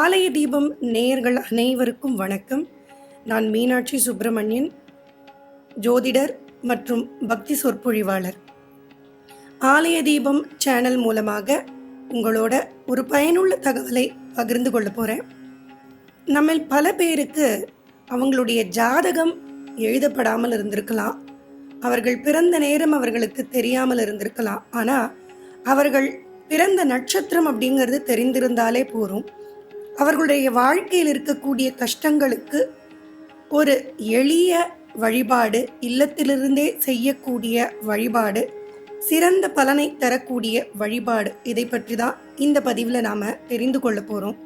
ஆலய தீபம் நேயர்கள் அனைவருக்கும் வணக்கம். நான் மீனாட்சி சுப்பிரமணியன் ஜோதிடர் மற்றும் பக்தி சொற்பொழிவாளர். ஆலய தீபம் சேனல் மூலமாக உங்களோட ஒரு பயனுள்ள தகவலை பகிர்ந்து கொள்ள போகிறேன் நம்ம பல பேருக்கு அவங்களுடைய ஜாதகம் எழுதப்படாமல் இருந்திருக்கலாம். அவர்கள் பிறந்த நேரம் அவர்களுக்கு தெரியாமல் இருந்திருக்கலாம். ஆனால் அவர்கள் பிறந்த நட்சத்திரம் அப்படிங்கிறது தெரிந்திருந்தாலே போதும். அவர்களுடைய வாழ்க்கையில் இருக்கக்கூடிய கஷ்டங்களுக்கு ஒரு எளிய வழிபாடு இல்லத்திலிருந்தே செய்யக்கூடிய வழிபாடு சிறந்த பலனை தரக்கூடிய வழிபாடு. இதை பற்றி தான் இந்த பதிவில் நாம் தெரிந்து கொள்ள போகிறோம்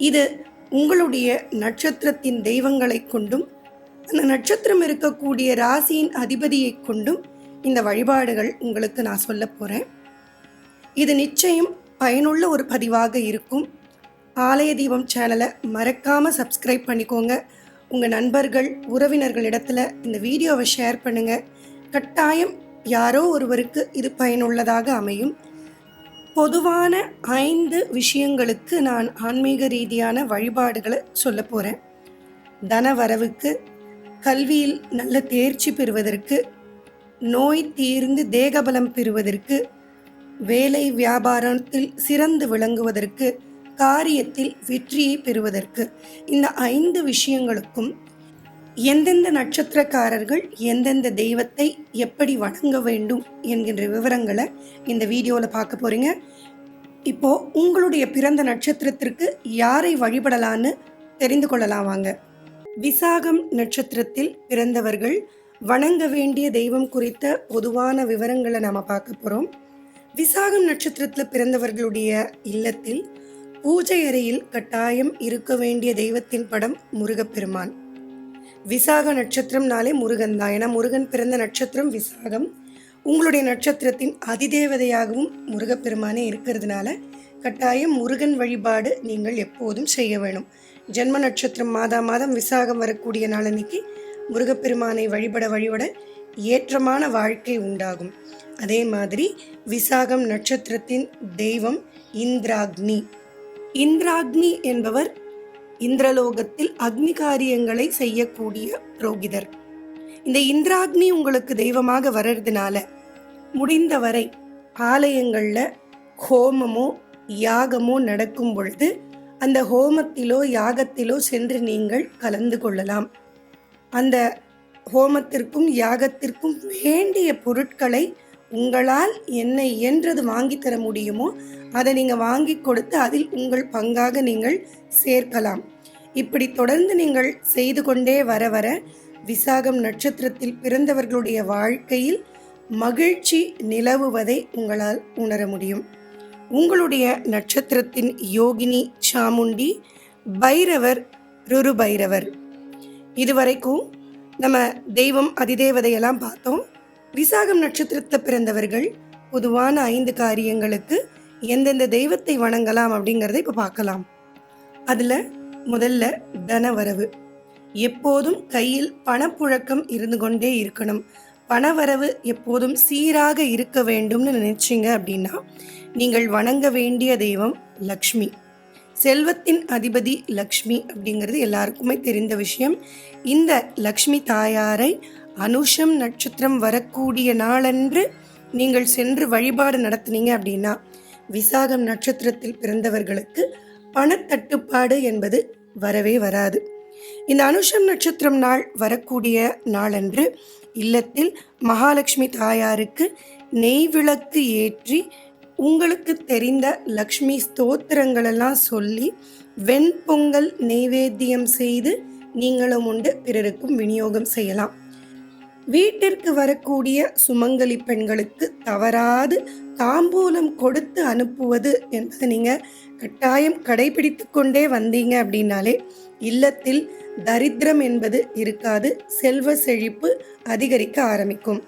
இது உங்களுடைய நட்சத்திரத்தின் தெய்வங்களை கொண்டும் அந்த நட்சத்திரம் இருக்கக்கூடிய ராசியின் அதிபதியை கொண்டும் இந்த வழிபாடுகள் உங்களுக்கு நான் சொல்ல போகிறேன் இது நிச்சயம் பயனுள்ள ஒரு பதிவாக இருக்கும். ஆலய தீபம் சேனலை மறக்காமல் சப்ஸ்கிரைப் பண்ணிக்கோங்க. உங்கள் நண்பர்கள் உறவினர்களிடத்தில் இந்த வீடியோவை ஷேர் பண்ணுங்கள் கட்டாயம் யாரோ ஒருவருக்கு இது பயனுள்ளதாக அமையும். பொதுவான ஐந்து விஷயங்களுக்கு நான் ஆன்மீக ரீதியான வழிபாடுகளை சொல்ல போகிறேன் தன வரவுக்கு கல்வியில் நல்ல தேர்ச்சி பெறுவதற்கு நோய் தீர்ந்து தேகபலம் பெறுவதற்கு வேலை வியாபாரத்தில் சிறந்து விளங்குவதற்கு காரியத்தில் வெற்றியை பெறுவதற்கு. இந்த ஐந்து விஷயங்களுக்கும் எந்தெந்த நட்சத்திரக்காரர்கள் எந்தெந்த தெய்வத்தை எப்படி வணங்க வேண்டும் என்கின்ற விவரங்களை இந்த வீடியோவில் பார்க்க போகிறீங்க இப்போது உங்களுடைய பிறந்த நட்சத்திரத்திற்கு யாரை வழிபடலான்னு தெரிந்து கொள்ளலாம் வாங்க. விசாகம் நட்சத்திரத்தில் பிறந்தவர்கள் வணங்க வேண்டிய தெய்வம் குறித்த பொதுவான விவரங்களை நாம் பார்க்க போகிறோம் விசாகம் நட்சத்திரத்தில் பிறந்தவர்களுடைய இல்லத்தில் பூஜை அறையில் கட்டாயம் இருக்க வேண்டிய தெய்வத்தின் படம் முருகப்பெருமான். விசாக நட்சத்திரம்னாலே முருகன் தான். ஏன்னா முருகன் பிறந்த நட்சத்திரம் விசாகம். உங்களுடைய நட்சத்திரத்தின் அதிதேவதையாகவும் முருகப்பெருமானே இருக்கிறதுனால கட்டாயம் முருகன் வழிபாடு நீங்கள் எப்போதும் செய்ய வேணும். ஜென்ம நட்சத்திரம் மாதா மாதம் விசாகம் வரக்கூடிய நாளன்னைக்கு முருகப்பெருமானை வழிபட வழிபட ஏற்றமான வாழ்க்கை உண்டாகும். அதே மாதிரி விசாகம் நட்சத்திரத்தின் தெய்வம் இந்திராக்னி. இந்திராக்னி என்பவர் இந்திரலோகத்தில் அக்னி காரியங்களை செய்யக்கூடிய புரோகிதர். இந்த இந்திராக்னி உங்களுக்கு தெய்வமாக வர்றதுனால முடிந்தவரை ஆலயங்களில் ஹோமமோ யாகமோ நடக்கும் பொழுது அந்த ஹோமத்திலோ யாகத்திலோ சென்று நீங்கள் கலந்து கொள்ளலாம். அந்த ஹோமத்திற்கும் யாகத்திற்கும் வேண்டிய பொருட்களை உங்களால் என்ன இயன்றது வாங்கி தர முடியுமோ அதை நீங்கள் வாங்கி கொடுத்து அதில் உங்கள் பங்காக நீங்கள் சேர்க்கலாம். இப்படி தொடர்ந்து நீங்கள் செய்து கொண்டே வர வர விசாகம் நட்சத்திரத்தில் பிறந்தவர்களுடைய வாழ்க்கையில் மகிழ்ச்சி நிலவுவதை உங்களால் உணர முடியும். உங்களுடைய நட்சத்திரத்தின் யோகினி சாமுண்டி பைரவர் ருரு பைரவர் இதுவரைக்கும் நம்ம தெய்வம் அதிதேவதையெல்லாம் பார்த்தோம். விசாகம் நட்சத்திரத்தை பிறந்தவர்கள் பொதுவான ஐந்து காரியங்களுக்கு எந்தெந்த தெய்வத்தை வணங்கலாம் அப்படிங்கிறத இப்போ பார்க்கலாம். அதில் முதல்ல தனவரவு எப்போதும் கையில் பணப்புழக்கம் இருந்து கொண்டே இருக்கணும். பணவரவு எப்போதும் சீராக இருக்க வேண்டும்னு நினைச்சிங்க அப்படின்னா நீங்கள் வணங்க வேண்டிய தெய்வம் லக்ஷ்மி. செல்வத்தின் அதிபதி லக்ஷ்மி அப்படிங்கிறது எல்லாருக்குமே தெரிந்த விஷயம். இந்த லக்ஷ்மி தாயாரை அனுஷம் நட்சத்திரம் வரக்கூடிய நாளன்று நீங்கள் சென்று வழிபாடு நடத்துனீங்க அப்படின்னா விசாகம் நட்சத்திரத்தில் பிறந்தவர்களுக்கு பணத்தட்டுப்பாடு என்பது வரவே வராது. இந்த அனுஷம் நட்சத்திரம் நாள் வரக்கூடிய நாளன்று இல்லத்தில் மகாலட்சுமி தாயாருக்கு நெய் விளக்கு ஏற்றி உங்களுக்கு தெரிந்த லக்ஷ்மி ஸ்தோத்திரங்களெல்லாம் சொல்லி வெண்பொங்கல் நெய்வேத்தியம் செய்து நீங்களும் உண்டு பிறருக்கும் விநியோகம் செய்யலாம். வீட்டிற்கு வரக்கூடிய சுமங்கலி பெண்களுக்கு தவறாது தாம்பூலம் கொடுத்து அனுப்புவது என்பதை நீங்கள் கட்டாயம் கடைபிடித்து கொண்டே வந்தீங்க அப்படின்னாலே இல்லத்தில் தரித்திரம் என்பது இருக்காது செல்வ செழிப்பு அதிகரிக்க ஆரம்பிக்கும்.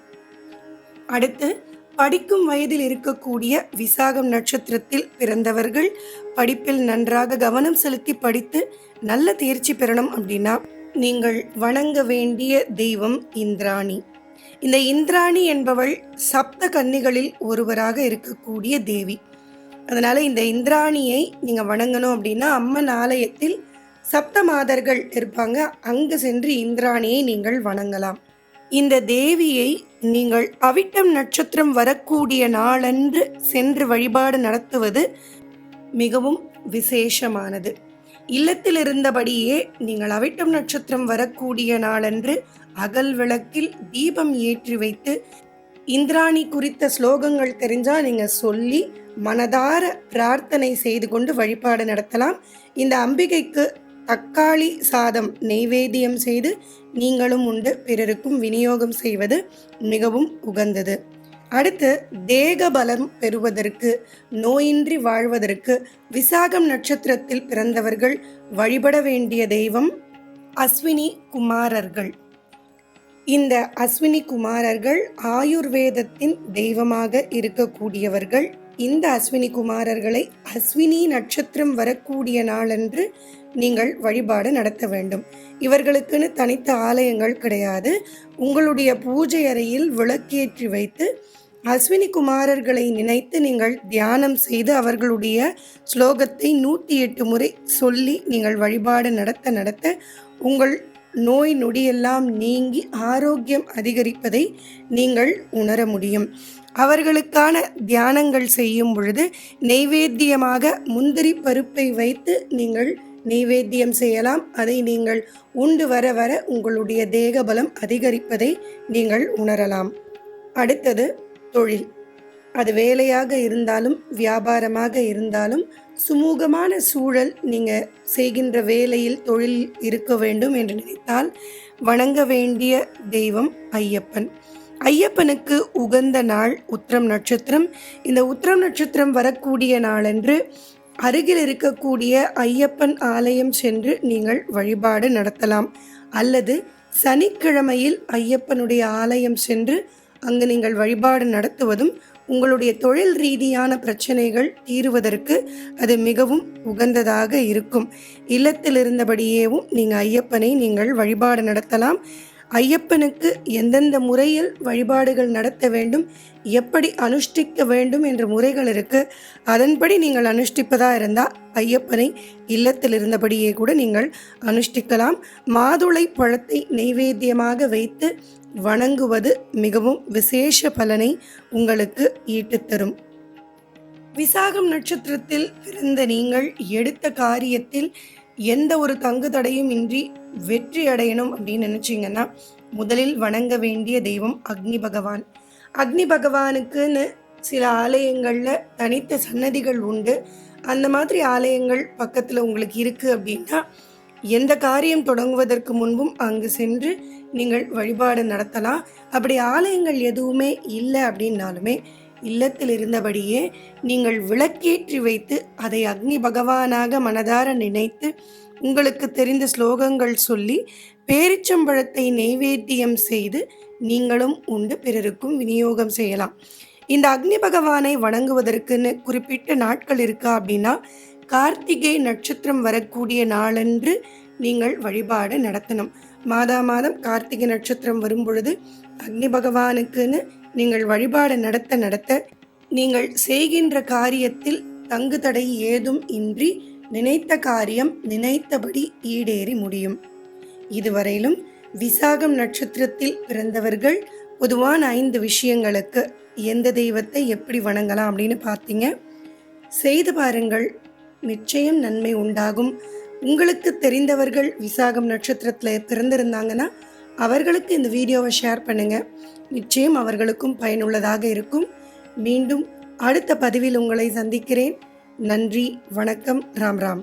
அடுத்து படிக்கும் வயதில் இருக்கக்கூடிய விசாகம் நட்சத்திரத்தில் பிறந்தவர்கள் படிப்பில் நன்றாக கவனம் செலுத்தி படித்து நல்ல தேர்ச்சி பெறணும் அப்படின்னா நீங்கள் வணங்க வேண்டிய தெய்வம் இந்திராணி. இந்த இந்திராணி என்பவள் சப்த கன்னிகளில் ஒருவராக இருக்கக்கூடிய தேவி. அதனால் இந்த இந்திராணியை நீங்கள் வணங்கணும் அப்படின்னா அம்மன் ஆலயத்தில் சப்த மாதர்கள் இருப்பாங்க. அங்கு சென்று இந்திராணியை நீங்கள் வணங்கலாம். இந்த தேவியை நீங்கள் அவிட்டம் நட்சத்திரம் வரக்கூடிய நாளன்று சென்று வழிபாடு நடத்துவது மிகவும் விசேஷமானது. இல்லத்தில் இருந்தபடியே நீங்கள் அவிட்டம் நட்சத்திரம் வரக்கூடிய நாளன்று அகல் விளக்கில் தீபம் ஏற்றி வைத்து இந்திராணி குறித்த ஸ்லோகங்கள் தெரிஞ்சால் நீங்கள் சொல்லி மனதார பிரார்த்தனை செய்து கொண்டு வழிபாடு நடத்தலாம். இந்த அம்பிகைக்கு தக்காளி சாதம் நெய்வேத்தியம் செய்து நீங்களும் உண்டு. பிறருக்கும் விநியோகம் செய்வது மிகவும் உகந்தது. அடுத்து தேக பலம் பெறுவதற்கு நோயின்றி வாழ்வதற்கு விசாகம் நட்சத்திரத்தில் பிறந்தவர்கள் வழிபட வேண்டிய தெய்வம் அஸ்வினி குமாரர்கள். இந்த அஸ்வினி குமாரர்கள் ஆயுர்வேதத்தின் தெய்வமாக இருக்கக்கூடியவர்கள். இந்த அஸ்வினி குமாரர்களை அஸ்வினி நட்சத்திரம் வரக்கூடிய நாளன்று நீங்கள் வழிபாடு நடத்த வேண்டும். இவர்களுக்குன்னு தனித்த ஆலயங்கள் கிடையாது. உங்களுடைய பூஜை அறையில் விளக்கேற்றி வைத்து அஸ்வினி குமாரர்களை நினைத்து நீங்கள் தியானம் செய்து அவர்களுடைய ஸ்லோகத்தை நூற்றி எட்டு முறை சொல்லி நீங்கள் வழிபாடு நடத்த நடத்த உங்கள் நோய் நொடியெல்லாம் நீங்கி ஆரோக்கியம் அதிகரிப்பதை நீங்கள் உணர முடியும். அவர்களுக்கான தியானங்கள் செய்யும் பொழுது நெய்வேத்தியமாக முந்திரி பருப்பை வைத்து நீங்கள் நெய்வேத்தியம் செய்யலாம். அதை நீங்கள் உண்டு வர வர உங்களுடைய தேக பலம் அதிகரிப்பதை நீங்கள் உணரலாம். அடுத்தது தொழில். அது வேலையாக இருந்தாலும் வியாபாரமாக இருந்தாலும் சுமூகமான சூழல் நீங்கள் செய்கின்ற வேலையில் தொழில் இருக்க வேண்டும் என்று நினைத்தால் வணங்க வேண்டிய தெய்வம் ஐயப்பன். ஐயப்பனுக்கு உகந்த நாள் உத்திரம் நட்சத்திரம். இந்த உத்திரம் நட்சத்திரம் வரக்கூடிய நாளன்று அருகில் இருக்கக்கூடிய ஐயப்பன் ஆலயம் சென்று நீங்கள் வழிபாடு நடத்தலாம். அல்லது சனிக்கிழமையில் ஐயப்பனுடைய ஆலயம் சென்று அங்கு நீங்கள் வழிபாடு நடத்துவதும் உங்களுடைய தொழில் ரீதியான பிரச்சனைகள் தீருவதற்கு அது மிகவும் உகந்ததாக இருக்கும். இல்லத்தில் இருந்தபடியேவும் நீங்கள் ஐயப்பனை நீங்கள் வழிபாடு நடத்தலாம். ஐயப்பனுக்கு எந்தெந்த முறையில் வழிபாடுகள் நடத்த வேண்டும் எப்படி அனுஷ்டிக்க வேண்டும் என்ற முறைகள் இருக்கு. அதன்படி நீங்கள் அனுஷ்டிப்பதாக இருந்தால் ஐயப்பனை இல்லத்தில் இருந்தபடியே கூட நீங்கள் அனுஷ்டிக்கலாம். மாதுளை பழத்தை நைவேத்தியமாக வைத்து வணங்குவது மிகவும் விசேஷ பலனை உங்களுக்கு ஈட்டுத்தரும் விசாகம் நட்சத்திரத்தில் பிறந்த நீங்கள் எடுத்த காரியத்தில் எந்த ஒரு தங்கு தடையும் இன்றி வெற்றி அடையணும் அப்படின்னு நினச்சிங்கன்னா முதலில் வணங்க வேண்டிய தெய்வம் அக்னி பகவான். அக்னி பகவானுக்குன்னு சில ஆலயங்களில் தனித்த சன்னதிகள் உண்டு. அந்த மாதிரி ஆலயங்கள் பக்கத்தில் உங்களுக்கு இருக்குது அப்படின்னா எந்த காரியம் தொடங்குவதற்கு முன்பும் அங்கு சென்று நீங்கள் வழிபாடு நடத்தலாம். அப்படி ஆலயங்கள் எதுவுமே இல்லை அப்படின்னாலுமே இல்லத்தில் இருந்தபடியே நீங்கள் விளக்கேற்றி வைத்து அதை அக்னி பகவானாக மனதார நினைத்து உங்களுக்கு தெரிந்த ஸ்லோகங்கள் சொல்லி பேரிச்சம்பழத்தை நெய்வேத்தியம் செய்து நீங்களும் உண்டு பிறருக்கும் விநியோகம் செய்யலாம். இந்த அக்னி பகவானை வணங்குவதற்குன்னு குறிப்பிட்ட நாட்கள் இருக்கா அப்படின்னா கார்த்திகை நட்சத்திரம் வரக்கூடிய நாளன்று நீங்கள் வழிபாடு நடத்தணும். மாதா மாதம் கார்த்திகை நட்சத்திரம் வரும் பொழுது அக்னி பகவானுக்குன்னு நீங்கள் வழிபாடு நடத்த நடத்த நீங்கள் செய்கின்ற காரியத்தில் தங்கு தடை ஏதும் இன்றி நினைத்த காரியம் நினைத்தபடி ஈடேறி முடியும். இதுவரையிலும் விசாகம் நட்சத்திரத்தில் பிறந்தவர்கள் பொதுவான ஐந்து விஷயங்களுக்கு எந்த தெய்வத்தை எப்படி வணங்கலாம் அப்படின்னு பார்த்தீங்க? செய்து பாருங்கள். நிச்சயம் நன்மை உண்டாகும். உங்களுக்கு தெரிந்தவர்கள் விசாகம் நட்சத்திரத்தில் பிறந்திருந்தாங்கன்னா அவர்களுக்கு இந்த வீடியோவை ஷேர் பண்ணுங்கள் நிச்சயம் அவர்களுக்கும் பயனுள்ளதாக இருக்கும். மீண்டும் அடுத்த பதிவில் உங்களை சந்திக்கிறேன். நன்றி வணக்கம் ராம் ராம்.